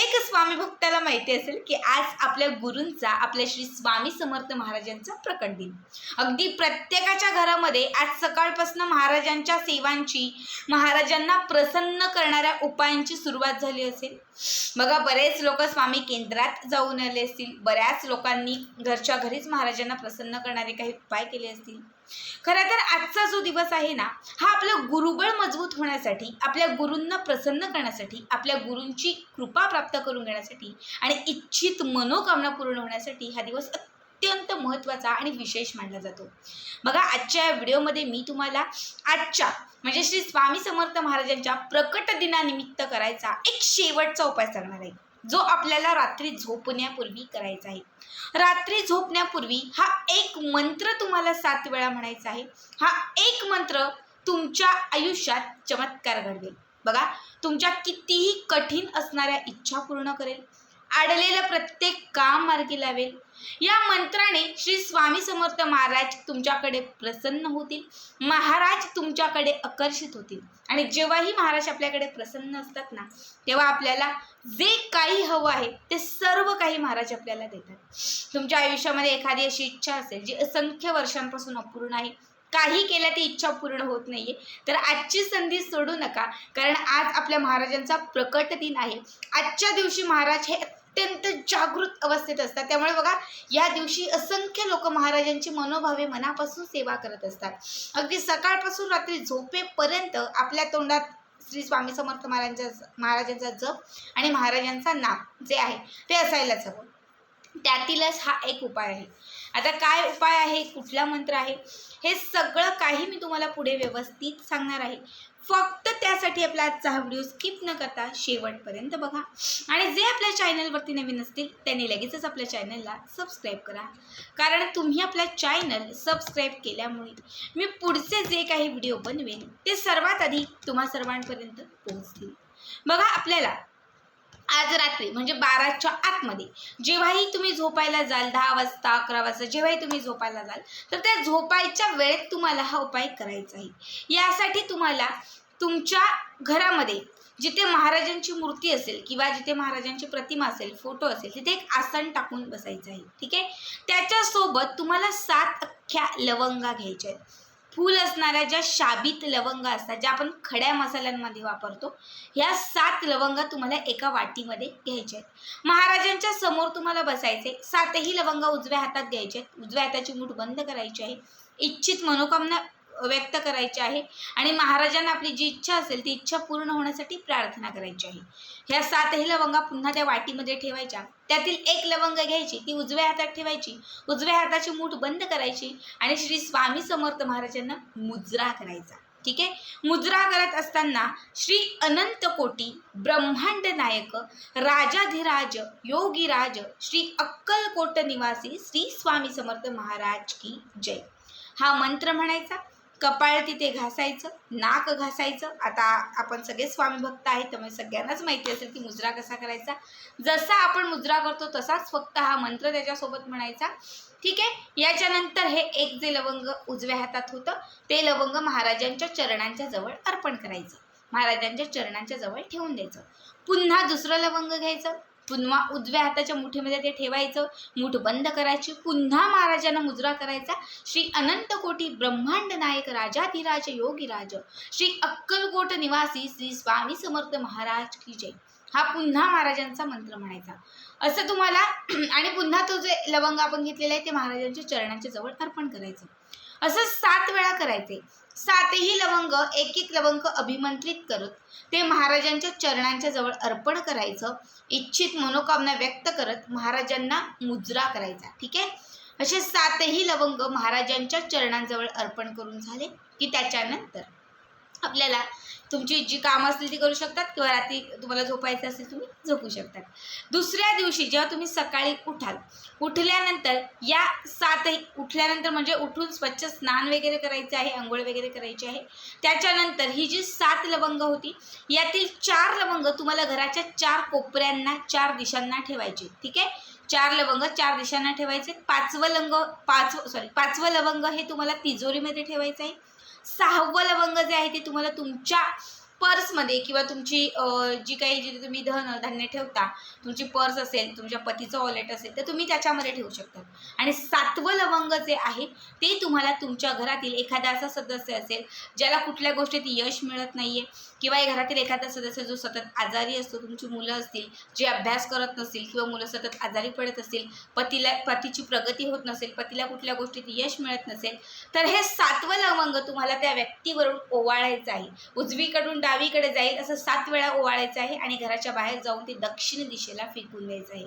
स्वामी भक्ताला माहिती असेल की आज आपल्या गुरूंचा आपल्या श्री स्वामी समर्थ महाराजांचा प्रकट दिन. अगदी प्रत्येकाच्या घरामध्ये आज सकाळपासून महाराजांच्या सेवांची महाराजांना प्रसन्न करणाऱ्या उपायांची सुरुवात झाली असेल. बघा बरेच लोक स्वामी केंद्रात जाऊन आले असतील. बऱ्याच लोकांनी घरच्या घरीच महाराजांना प्रसन्न करणारे काही उपाय केले असतील. खरं तर आजचा जो दिवस आहे ना हा आपलं गुरुबळ मजबूत होण्यासाठी आपल्या गुरूंना प्रसन्न करण्यासाठी आपल्या गुरूंची कृपा प्राप्त करून घेण्यासाठी आणि इच्छित मनोकामना पूर्ण होण्यासाठी हा दिवस अत्यंत महत्त्वाचा आणि विशेष मानला जातो. बघा आजच्या या व्हिडिओमध्ये मी तुम्हाला आजच्या म्हणजे श्री स्वामी समर्थ महाराजांच्या प्रकट दिनानिमित्त करायचा एक शेवटचा उपाय सांगणार आहे. जो आपल्याला रात्री झोपण्यापूर्वी करायचा आहे. रात्री झोपण्यापूर्वी हा एक मंत्र तुम्हाला सात वेळा म्हणायचा आहे. हा एक मंत्र तुमच्या आयुष्यात चमत्कार घडवेल. बघा तुमच्या कितीही कठीण असणाऱ्या इच्छा पूर्ण करेल. अडलेलं प्रत्येक काम मार्गी लावेल. या मंत्राने श्री स्वामी समर्थ महाराज तुमच्याकडे प्रसन्न होतील. महाराज तुमच्याकडे आकर्षित होतील. आणि जेव्हाही महाराज आपल्याकडे प्रसन्न असतात ना तेव्हा आपल्याला जे काही हवं आहे ते सर्व काही महाराज आपल्याला देतात. तुमच्या आयुष्यामध्ये एखादी अशी इच्छा असेल जी असंख्य वर्षांपासून अपूर्ण आहे काही केल्या ती इच्छा पूर्ण होत नाहीये तर आजची संधी सोडू नका. कारण आज आपल्या महाराजांचा प्रकट दिन आहे. आजच्या दिवशी महाराज हे अत्यंत जागृत अवस्थेत असतात. त्यामुळे बघा या दिवशी असंख्य लोक महाराजांची मनोभावे मनापासून सेवा करत असतात. अगदी सकाळपासून रात्री झोपेपर्यंत आपल्या तोंडात श्री स्वामी समर्थ महाराजांचा महाराजांचा जप आणि महाराजांचा नाम जे आहे ते असायलाच हवं. त्यातीलच हा एक उपाय आहे. आता काय उपाय आहे? कुठला मंत्र आहे? हे सगळं काही मी तुम्हाला पुढे व्यवस्थित सांगणार आहे. फक्त त्यासाठी आपला आजचा हा व्हिडिओ स्किप न करता शेवटपर्यंत बघा. आणि जे आपल्या चॅनलवरती नवीन असतील त्यांनी लगेचच आपल्या चॅनलला सबस्क्राईब करा. कारण तुम्ही आपला चॅनल सबस्क्राईब केल्यामुळे मी पुढचे जे काही व्हिडिओ बनवेन ते सर्वात आधी तुम्हा सर्वांपर्यंत पोहोचतील. बघा आपल्याला आज रात्री म्हणजे बाराच्या आतमध्ये. जेव्हाही तुम्ही झोपायला जाल दहा वाजता अकरा वाजता जेव्हाही तुम्ही झोपायला जाल तर त्या झोपायच्या वेळेत तुम्हाला हा उपाय करायचा आहे. यासाठी तुम्हाला तुमच्या घरामध्ये जिथे महाराजांची मूर्ती असेल किंवा जिथे महाराजांची प्रतिमा असेल फोटो असेल तिथे एक आसन टाकून बसायचं आहे. ठीक आहे? त्याच्यासोबत तुम्हाला सात अख्ख्या लवंगा घ्यायच्या आहेत. फूल असणाऱ्या ज्या शाबीत लवंगा असतात ज्या आपण खड्या मसाल्यांमध्ये वापरतो ह्या सात लवंगा तुम्हाला एका वाटीमध्ये घ्यायच्या आहेत. महाराजांच्या समोर तुम्हाला बसायचे सातही लवंगा उजव्या हातात घ्यायचे आहेत. उजव्या हाताची मूठ बंद करायची आहे. इच्छित मनोकामना व्यक्त करायची आहे. आणि महाराजांना आपली जी इच्छा असेल ती इच्छा पूर्ण होण्यासाठी प्रार्थना करायची आहे. ह्या सातही लवंगा पुन्हा त्या वाटीमध्ये ठेवायच्या. त्यातील एक लवंग घ्यायची ती उजव्या हातात ठेवायची. उजव्या हाताची मूठ बंद करायची आणि श्री स्वामी समर्थ महाराजांना मुजरा करायचा. ठीक आहे? मुजरा करत असताना श्री अनंत कोटी ब्रह्मांड नायक राजाधिराज योगीराज श्री अक्कलकोट निवासी श्री स्वामी समर्थ महाराज की जय. हा मंत्र म्हणायचा. कपाळ तिथे घासायचं नाक घासायचं. आता आपण सगळे स्वामी भक्त आहेत त्यामुळे सगळ्यांनाच माहिती असेल की मुजरा कसा करायचा. जसा आपण मुजरा करतो तसाच फक्त हा मंत्र त्याच्यासोबत म्हणायचा. ठीक आहे? याच्यानंतर हे एक जे लवंग उजव्या हातात होतं ते लवंग महाराजांच्या चरणांच्या जवळ अर्पण करायचं. महाराजांच्या चरणांच्या जवळ ठेवून द्यायचं. पुन्हा दुसरं लवंग घ्यायचं. पुन्हा उजव्या हाताच्या मुठीमध्ये ते ठेवायचं. मुठ बंद करायची. पुन्हा महाराजांना मुजरा करायचा. श्री अनंत कोटी ब्रह्मांड नायक राजाधिराज योगीराज. श्री अक्कलकोट निवासी श्री स्वामी समर्थ महाराज की जय. हा पुन्हा महाराजांचा मंत्र म्हणायचा. असं तुम्हाला आणि पुन्हा तो जे लवंग आपण घेतलेला आहे ते महाराजांच्या चरणांच्या जवळ अर्पण करायचं. असं सात वेळा करायचे. सातही लवंग एक एक लवंग अभिमंत्रित करत ते महाराजांच्या चरणांच्या जवळ अर्पण करायचं इच्छित मनोकामना व्यक्त करत महाराजांना मुजरा करायचा ठीक आहे? असे सातही लवंग महाराजांच्या चरणांजवळ अर्पण करून झाले की त्याच्यानंतर. आपल्याला तुमची जी कामं असतील ती करू शकतात किंवा रात्री तुम्हाला झोपायचं असेल तुम्ही झोपू शकतात. दुसऱ्या दिवशी जेव्हा तुम्ही सकाळी उठाल उठल्यानंतर या सातही उठल्यानंतर म्हणजे उठून स्वच्छ स्नान वगैरे करायचं आहे आंघोळ वगैरे करायची आहे त्याच्यानंतर ही जी सात लवंग होती यातील चार लवंग तुम्हाला घराच्या चार कोपऱ्यांना चार दिशांना ठेवायचे. ठीक आहे? चार लवंग चार दिशांना ठेवायचे. पाचवं लंग पाचवं सॉरी पाचवं लवंग हे तुम्हाला तिजोरीमध्ये ठेवायचं आहे. सहावं लवंग जे आहे ते तुम्हाला तुमच्या पर्समध्ये किंवा तुमची जी काही जिथे तुम्ही धन धान्य ठेवता तुमची पर्स असेल तुमच्या पतीचं वॉलेट असेल तर तुम्ही त्याच्यामध्ये ठेवू शकता. आणि सातवं लवंग जे आहे ते तुम्हाला तुमच्या घरातील एखादा असा सदस्य असेल ज्याला कुठल्या गोष्टीत यश मिळत नाही आहे किंवा घरातील एखादा सदस्य जो सतत आजारी असतो तुमची मुलं असतील जे अभ्यास करत नसतील किंवा मुलं सतत आजारी पडत असतील पतीला पतीची प्रगती होत नसेल पतीला कुठल्या गोष्टीत यश मिळत नसेल तर हे सातवं लवंग तुम्हाला त्या व्यक्तीवरून ओवाळायचं आहे. उजवीकडून डावीकडे जाईल असं सात वेळा ओवाळायचं आहे आणि घराच्या बाहेर जाऊन ते दक्षिण दिशेला फेकून द्यायचं आहे.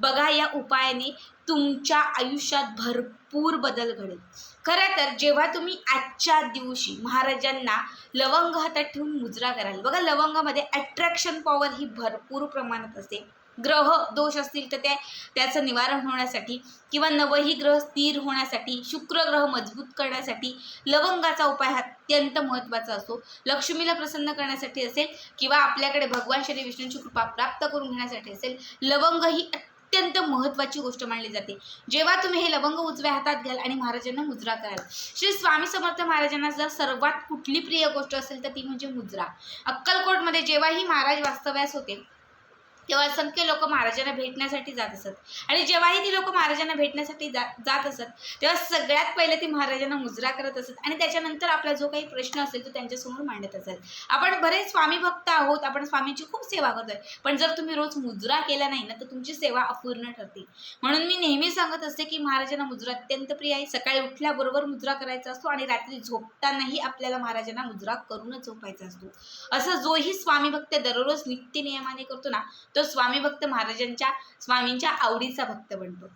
बघा या उपायाने तुमच्या आयुष्यात भरपूर बदल घडेल. खरं तर जेव्हा तुम्ही आजच्या दिवशी महाराजांना लवंग हातात ठेवून मुजरा कराल बघा लवंगामध्ये अट्रॅक्शन पॉवर ही भरपूर प्रमाणात असते. ग्रह दोष असतील तर त्या त्याचं निवारण होण्यासाठी किंवा नवही ग्रह स्थिर होण्यासाठी शुक्र ग्रह मजबूत करण्यासाठी लवंगाचा उपाय हा अत्यंत महत्त्वाचा असतो. लक्ष्मीला प्रसन्न करण्यासाठी असेल किंवा आपल्याकडे भगवान श्री विष्णूंची कृपा प्राप्त करून घेण्यासाठी असेल लवंग ही अत्यंत महत्त्वाची गोष्ट मानली जाते. जेव्हा तुम्ही हे लवंग उजव्या हातात घ्याल आणि महाराजांना मुजरा कराल. श्री स्वामी समर्थ महाराजांना जर सर्वात कुठली प्रिय गोष्ट असेल तर ती म्हणजे मुजरा अक्कलकोटमध्ये जेव्हाही महाराज वास्तव्यास होते तेव्हा असंख्य लोक महाराजांना भेटण्यासाठी जात असत. आणि जेव्हाही ती लोक महाराजांना भेटण्यासाठी जा जात असत तेव्हा सगळ्यात पहिले ती महाराजांना मुजरा करत असत. आणि त्याच्यानंतर आपला जो काही प्रश्न असेल तो त्यांच्यासमोर मांडत असत. आपण बरेच स्वामी भक्त आहोत आपण स्वामींची खूप सेवा करतोय. पण जर तुम्ही रोज मुजरा केला नाही ना तर तुमची सेवा अपूर्ण ठरते. म्हणून मी नेहमी सांगत असते की महाराजांना मुजरा अत्यंत प्रिय आहे. सकाळी उठल्याबरोबर मुजरा करायचा असतो आणि रात्री झोपतानाही आपल्याला महाराजांना मुजरा करूनच झोपायचा असतो. असं जोही स्वामी भक्त दररोज नित्य नियमाने करतो ना तो स्वामी भक्त महाराजांच्या स्वामींच्या आवडीचा भक्त बनतो.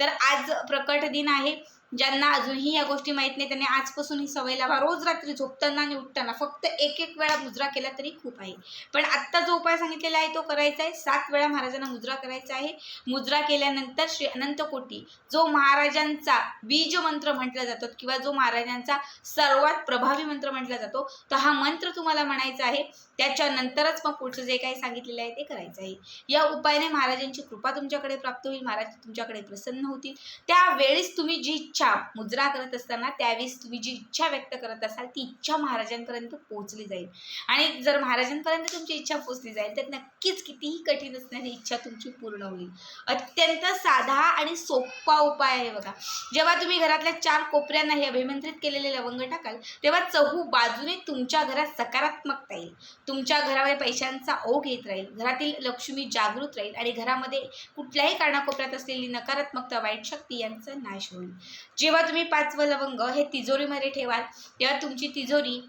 तर आज प्रकट दिन आहे. ज्यांना अजूनही या गोष्टी माहीत नाही त्यांनी आजपासून ही सवय लावा. रोज रात्री झोपताना आणि उठताना फक्त एक एक वेळा मुजरा केला तरी खूप आहे. पण आत्ता जो उपाय सांगितलेला आहे तो करायचा आहे. सात वेळा महाराजांना मुजरा करायचा आहे. मुजरा केल्यानंतर श्री अनंतकोटी जो महाराजांचा बीज मंत्र म्हटला जातो किंवा जो महाराजांचा सर्वात प्रभावी मंत्र म्हटला जातो तर हा मंत्र तुम्हाला म्हणायचा आहे. त्याच्यानंतरच मग पुढचं जे काही सांगितलेलं आहे ते करायचं आहे. या उपायाने महाराजांची कृपा तुमच्याकडे प्राप्त होईल महाराज तुमच्याकडे प्रसन्न होतील. त्यावेळेस तुम्ही जी इच्छा मुद्रा करत असताना त्यावेळेस तुम्ही जी इच्छा व्यक्त करत असाल ती इच्छा महाराजांपर्यंत पोहोचली जाईल. आणि जर महाराजांपर्यंत तुमची इच्छा पोहोचली जाईल तर नक्कीच कितीही कठीण असणारी इच्छा तुमची पूर्ण होईल. अत्यंत साधा आणि सोपा उपाय आहे बघा. जेव्हा तुम्ही घरातल्या चार कोपऱ्यांना हे अभिमंत्रित केलेले लवंग टाकाल तेव्हा चहू बाजूने तुमच्या घरात सकारात्मकता येईल. तुमच्या घरावर पैशांचा ओघ येत राहील. घरातील लक्ष्मी जागृत राहील आणि घरामध्ये कुठल्याही कारणाकोपऱ्यात असलेली नकारात्मकता वाईट शक्ती यांचा नाश होईल. जेव्हा तुम्ही पाचवं लवंग हे तिजोरीमध्ये ठेवाल तेव्हा तुमची तिजोरी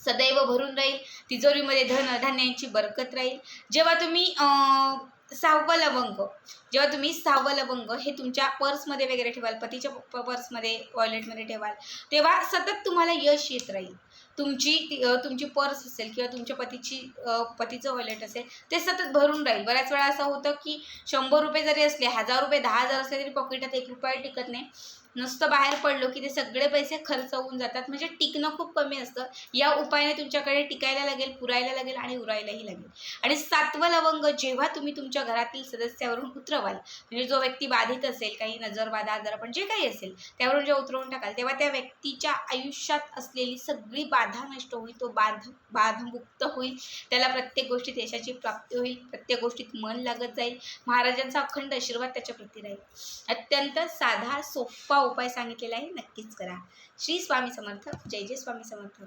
सदैव भरून राहील. तिजोरीमध्ये धन धान्यांची बरकत राहील. जेव्हा तुम्ही सहावं लवंग जेव्हा तुम्ही सहावं लवंग हे तुमच्या पर्समध्ये वगैरे ठेवाल पतीच्या प- पर्समध्ये वॉलेटमध्ये ठेवाल तेव्हा सतत तुम्हाला यश येत राहील. तुमची तुमची पर्स असेल किंवा तुमच्या पतीची पतीचं वॉलेट असेल ते सतत भरून राहील. बऱ्याच वेळा असं होतं की शंभर रुपये जरी असले हजार रुपये दहा हजार असले तरी पॉकेटात एक रुपया टिकत नाही. नुसतं बाहेर पडलो की ते सगळे पैसे खर्च होऊन जातात. म्हणजे टिकणं खूप कमी असतं. या उपायाने तुमच्याकडे टिकायला लागेल पुरायला लागेल आणि उरायलाही लागेल. आणि सातवं लवंग जेव्हा तुम्ही तुमच्या घरातील सदस्यावरून उतरवाल म्हणजे जो व्यक्ती बाधित असेल काही नजरबाधा आजार पण जे काही असेल त्यावरून जेव्हा उतरवून टाकाल तेव्हा त्या व्यक्तीच्या आयुष्यात असलेली सगळी बाधा नष्ट होईल तो बाध बाधमुक्त होईल. त्याला प्रत्येक गोष्टीत यशाची प्राप्ती होईल प्रत्येक गोष्टीत मन लागत जाईल. महाराजांचा अखंड आशीर्वाद त्याच्या प्रती राहील. अत्यंत साधा सोपा उपाय सांगितलेला आहे नक्कीच करा. श्री स्वामी समर्थ जय जय स्वामी समर्थ.